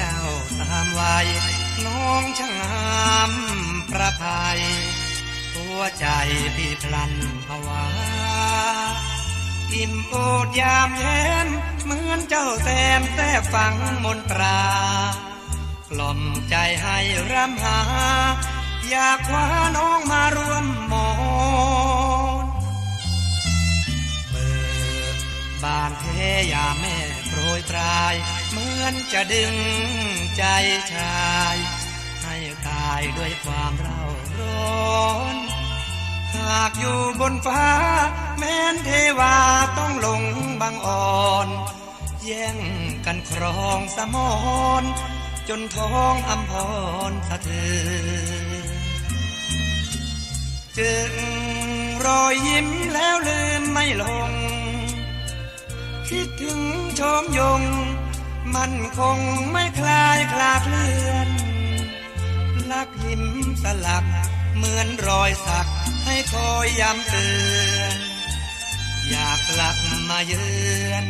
เจ้าตามวัยน้องช่างงามประภัย ตัวใจพี่พลันภาวาอิ่มโอดยามเย็นเหมือนเจ้าแสนแท้ฝังมนตรากล่อมใจให้รำหา อยากคว้าน้องมาร่วม โปราย เหมือนจะดึงใจชาย ให้ตายด้วยความเร่าร้อนหากอยู่บนฟ้า แม้นเทวาต้องลงบางอ่อน แย่งกันครองสมอนจนท้องอำพรสะเทือนจึงรอยยิ้มแล้วลืมไม่ลง คิดถึงชมยง มันคงไม่คลายคลาเคลื่อนลักหิมสลัก เหมือนรอยสัก ให้คอยย้ำเตือน อยากกลับมาเยือน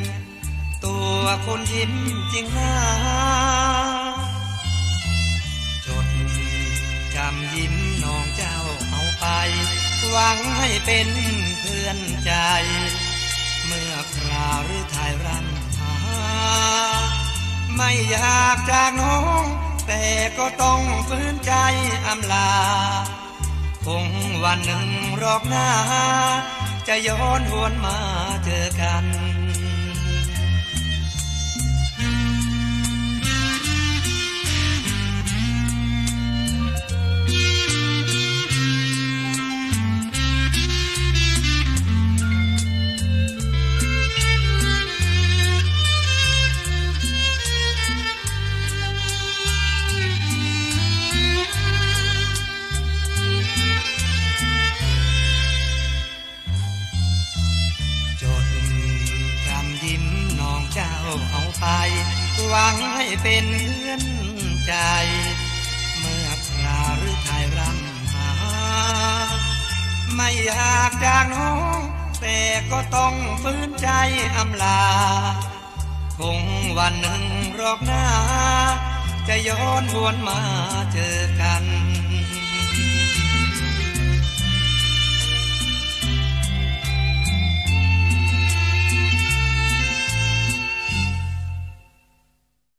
ตัวคนยิ้มจริงหน้าจดจำยิ้มน้องเจ้าเอาไป หวังให้เป็นเพื่อนใจ ราหรือถ่ายรันหา ไม่อยากจากน้อง แต่ก็ต้องฝืนใจอำลา คงวันหนึ่งรอบหน้า จะย้อนหวนมาเจอกัน เอาไป หวังให้เป็นเพื่อนใจ เมื่อคราหรือถ่ายรำหา ไม่อยากจากน้อง แต่ก็ต้องฝืนใจอำลา คงวันหนึ่งรอบหน้า จะย้อนหวนมาเจอกัน